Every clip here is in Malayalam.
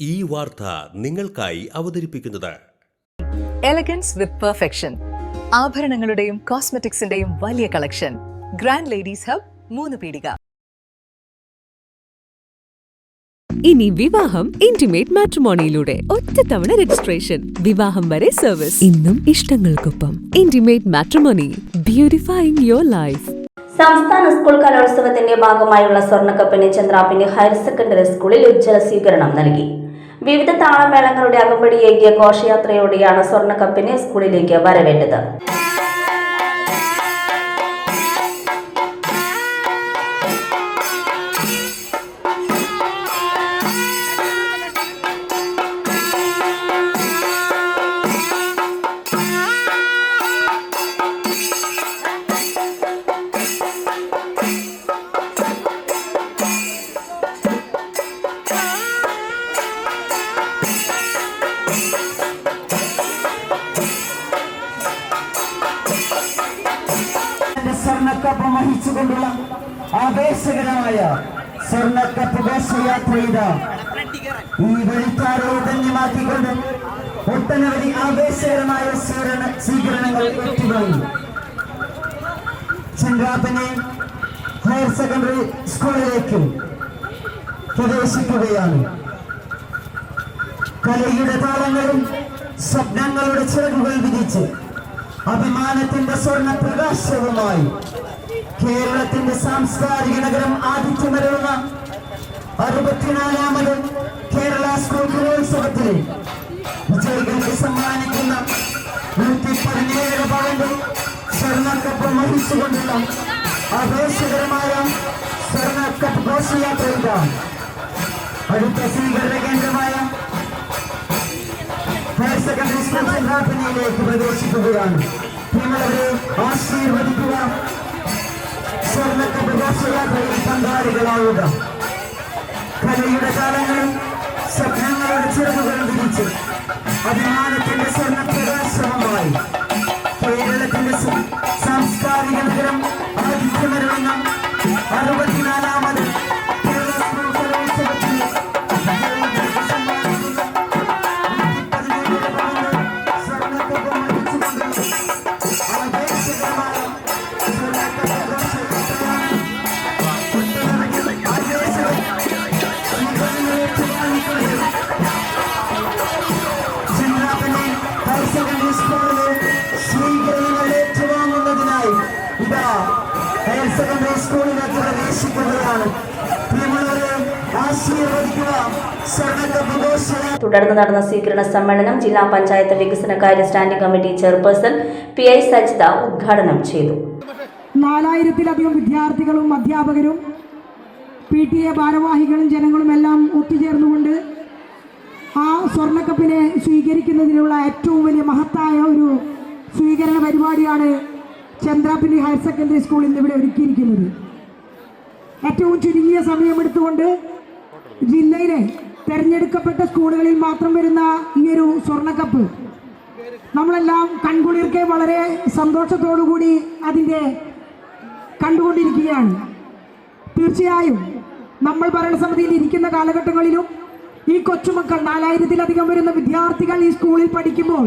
ഈ വാർത്ത നിങ്ങൾക്കായി അവതരിപ്പിക്കുന്നത്. എലഗൻസ് വിത്ത് പെർഫെക്ഷൻ ആഭരണങ്ങളുടെയും കോസ്മെറ്റിക്സിന്റെയും വലിയ കളക്ഷൻ ഗ്രാൻഡ് ലേഡീസ് ഹബ് മൂന്ന് പീടിക. ഇനി വിവാഹം ഇന്റിമേറ്റ് മാട്രിമോണിയിലൂടെ ഒറ്റത്തവണ രജിസ്ട്രേഷൻ വിവാഹം വരെ സർവീസ് ഇന്നും ഇഷ്ടങ്ങൾക്കൊപ്പം. Intimate matrimony beautifying your life സംസ്ഥാന സ്കൂൾ കലോത്സവത്തിന്റെ ഭാഗമായുള്ള സ്വർണക്കപ്പിന് ചന്ദ്രാപ്പിന്റെ ഹയർ സെക്കൻഡറി സ്കൂളിൽ ഉജ്ജ്വല സ്വീകരണം നൽകി. വിവിധ താളമേളങ്ങളുടെ അകമ്പടിയേകിയ ഘോഷയാത്രയോടെയാണ് സ്വർണക്കപ്പിനെ സ്കൂളിലേക്ക് വരവേറ്റത്. വഹിച്ചുകൊണ്ടുള്ള ആവേശകരമായ സ്വർണക്കപ്പ് ഘോഷയാത്ര ചെയ്ത ഈ വെളിത്താരെ ധന്യമാക്കിക്കൊണ്ട് ഒട്ടനവധി ആവേശകരമായ സ്വീകരണ സ്വീകരണങ്ങൾ എത്തിപ്പോയി ചെങ്കാപ്പനെ ഹയർ സെക്കൻഡറി സ്കൂളിലേക്ക് പ്രവേശിക്കുകയാണ്. കലയുടെ താളങ്ങളും സ്വപ്നങ്ങളുടെ ചിറകുകൾ വിധിച്ച് അഭിമാനത്തിന്റെ സ്വർണ പ്രകാശവുമായി കേരളത്തിന്റെ സാംസ്കാരിക നഗരം ആതിഥ്യമരുന്ന അറുപത്തിനാലാമത് കേരള സ്കൂൾ കലോത്സവത്തിൽ വിജയികൾക്ക് സമ്മാനിക്കുന്ന നൂറ്റി പതിനേഴ് പവന്റെ സ്വർണക്കപ്പ് വഹിച്ചുകൊണ്ടുള്ള അപേക്ഷകരമായ സ്വർണക്കപ്പ് ഘോഷയാത്ര ഇതാണ് അടുത്ത സ്വീകരണ കേന്ദ്രമായ ഹയർ സെക്കൻഡറി സ്കൂൾ ചന്ദ്രാപ്പനിയിലേക്ക് പ്രവേശിക്കുകയാണ്. നിങ്ങളവരെ ആശീർവദിക്കുക. സ്വർണക്കപ്പ് ഘോഷയാത്രയിൽ പങ്കാളികളാവുക കലയുടെ കാലങ്ങളും സ്വപ്നങ്ങളുടെ ചിറകുകൾ വിരിച്ച് അഭിമാനത്തിന്റെ സ്വർണ സ്കൂളിലെ ഇതാ തുടർന്ന് നടന്ന സ്വീകരണ സമ്മേളനം ജില്ലാ പഞ്ചായത്ത് വികസന കാര്യ standing committee chairperson P I Sajitha ഉദ്ഘാടനം ചെയ്തു. നാലായിരത്തിലധികം വിദ്യാർത്ഥികളും അധ്യാപകരും പി ടി എ ഭാരവാഹികളും ജനങ്ങളും എല്ലാം ഒത്തുചേർന്നുകൊണ്ട് ആ സ്വർണക്കപ്പിനെ സ്വീകരിക്കുന്നതിനുള്ള ഏറ്റവും വലിയ മഹത്തായ ഒരു സ്വീകരണ പരിപാടിയാണ് ചന്ദ്രാപ്പിള്ളി ഹയർ സെക്കൻഡറി സ്കൂൾ ഇന്നിവിടെ ഒരുക്കിയിരിക്കുന്നത്. ഏറ്റവും ചുരുങ്ങിയ സമയമെടുത്തുകൊണ്ട് ജില്ലയിലെ തെരഞ്ഞെടുക്കപ്പെട്ട സ്കൂളുകളിൽ മാത്രം വരുന്ന ഈ ഒരു സ്വർണക്കപ്പ് നമ്മളെല്ലാം കൺകുളിർക്കെ വളരെ സന്തോഷത്തോടു കൂടി അതിന്റെ കണ്ടുകൊണ്ടിരിക്കുകയാണ്. തീർച്ചയായും നമ്മൾ ഭരണസമിതിയിൽ ഇരിക്കുന്ന കാലഘട്ടങ്ങളിലും ഈ കൊച്ചുമക്കൾ നാലായിരത്തിലധികം വരുന്ന വിദ്യാർത്ഥികൾ ഈ സ്കൂളിൽ പഠിക്കുമ്പോൾ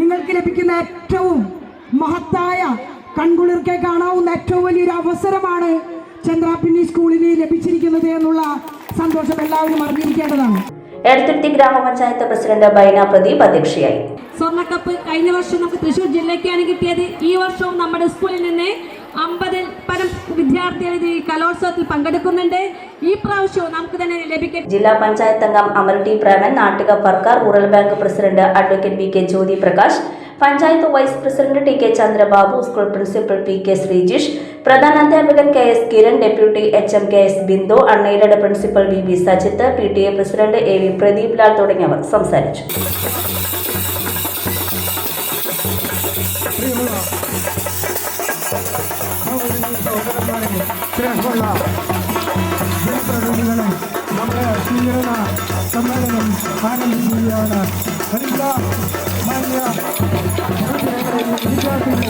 നിങ്ങൾക്ക് ലഭിക്കുന്ന ഏറ്റവും മഹത്തായ കൺകുളിർക്കെ കാണാവുന്ന ഏറ്റവും വലിയൊരു അവസരമാണ് ചന്ദ്രാപിന്നി സ്കൂളിന് ലഭിച്ചിരിക്കുന്നത് എന്നുള്ള സന്തോഷം എല്ലാവരും അറിഞ്ഞിരിക്കേണ്ടതാണ്. എടത്തുരുത്തി ഗ്രാമപഞ്ചായത്ത് പ്രസിഡന്റ് ബൈന പ്രദീപ് അധ്യക്ഷയായി. സ്വർണക്കപ്പ് കഴിഞ്ഞ വർഷം നമുക്ക് തൃശൂർ ജില്ലയ്ക്കാണ് കിട്ടിയത്. ഈ വർഷവും നമ്മുടെ സ്കൂളിൽ നിന്ന് അമ്പതിൽ പരം വിദ്യാർത്ഥികൾ ഇത് ഈ കലോത്സവത്തിൽ പങ്കെടുക്കുന്നുണ്ട്. ഈ പ്രാവശ്യവും നമുക്ക് തന്നെ ലഭിക്കും ജില്ലാ പഞ്ചായത്ത് അംഗം Amar T Preman Nattika rural bank president advocate V K Jyothi Prakash panchayat vice president T K Chandrababu school principal P K Sreejish പ്രധാന അധ്യാപകൻ K S Kiran deputy H M K S Bindu unaided principal V B Sajith P T A president A V Pradeep Lal തുടങ്ങിയവർ സംസാരിച്ചു. ജനപ്രതിനിധികളും നമ്മുടെ സ്വീകരണ സമ്മേളനം ആരംഭിക്കുകയാണ് എല്ലാ മാന്യ വിദ്യാർത്ഥികളെയും നമ്മൾ